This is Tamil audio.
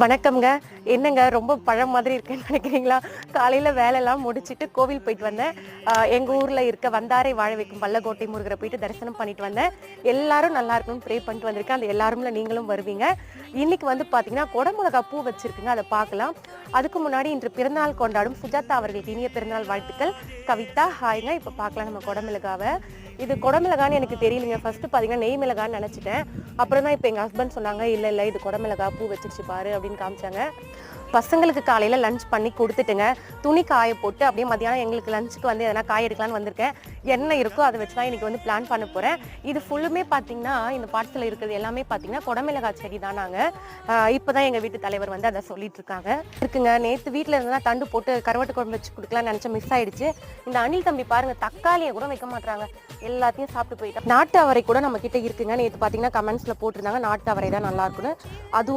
வணக்கம்ங்க. என்னங்க ரொம்ப பழம் மாதிரி இருக்குன்னு நினைக்கிறீங்களா? காலையில் வேலையெல்லாம் முடிச்சிட்டு கோவில் போயிட்டு வந்தேன். எங்கள் ஊரில் இருக்க வந்தாரை வாழ வைக்கும் பல்லக்கோட்டை முருகரை போயிட்டு தரிசனம் பண்ணிட்டு வந்தேன். எல்லாரும் நல்லா இருக்கணும்னு ப்ரே பண்ணிட்டு வந்திருக்கேன். அந்த எல்லாரும்ல நீங்களும் வருவீங்க. இன்னைக்கு வந்து பார்த்தீங்கன்னா குடமுளகா பூ வச்சிருக்குங்க. அதை பார்க்கலாம். அதுக்கு முன்னாடி இன்று பிறந்தநாள் கொண்டாடும் சுஜாதா அவர்களுக்கு இனிய பிறந்தநாள் வாழ்த்துக்கள். கவிதா ஹாய்ங்க. இப்போ பார்க்கலாம் நம்ம குடமிளகாவை. இது குடமிளகான்னு எனக்கு தெரியலைங்க. ஃபர்ஸ்ட் பார்த்தீங்கன்னா நெய் மிளகான்னு நினச்சிட்டேன். அப்புறம் தான் இப்போ எங்கள் ஹஸ்பண்ட் சொன்னாங்க இல்லை இல்லை இது குடமிளகா பூ வச்சிருச்சு பாரு அப்படின்னு காமிச்சாங்க. பசங்களுக்கு காலையில் லஞ்ச் பண்ணி கொடுத்துட்டுங்க. துணி காய போட்டு அப்படியே மதியானம் எங்களுக்கு லஞ்சுக்கு வந்து எதனா காய எடுக்கலான்னு வந்திருக்கேன். என்ன இருக்கோ அதை வச்சு தான் இன்றைக்கி வந்து பிளான் பண்ண போகிறேன் இது ஃபுல்லுமே பார்த்தீங்கன்னா இந்த பாட்டத்தில் இருக்கிறது எல்லாமே பார்த்தீங்கன்னா குடமிளகாய் செடி தான் நாங்கள் இப்போ தான் எங்கள் வீட்டு தலைவர் வந்து அதை சொல்லிட்டு இருக்காங்க. இருக்குங்க. நேற்று வீட்டில் இருந்தால் தண்டு போட்டு கருவாட்டு குழம்பு வச்சு கொடுக்கலாம்னு நினச்ச மிஸ் ஆயிடுச்சு. இந்த அணில் தம்பி பாருங்க தக்காளியை கூட வைக்க மாட்டாங்க எல்லாத்தையும் சாப்பிட்டு போயிட்டா. நாட்டு அவரை கூட நம்ம கிட்ட இருக்குங்க. நேற்று பார்த்தீங்கன்னா கமெண்ட்ஸில் போட்டிருந்தாங்க. நாட்டு அவரை தான் நல்லா இருக்குன்னு அதுவும்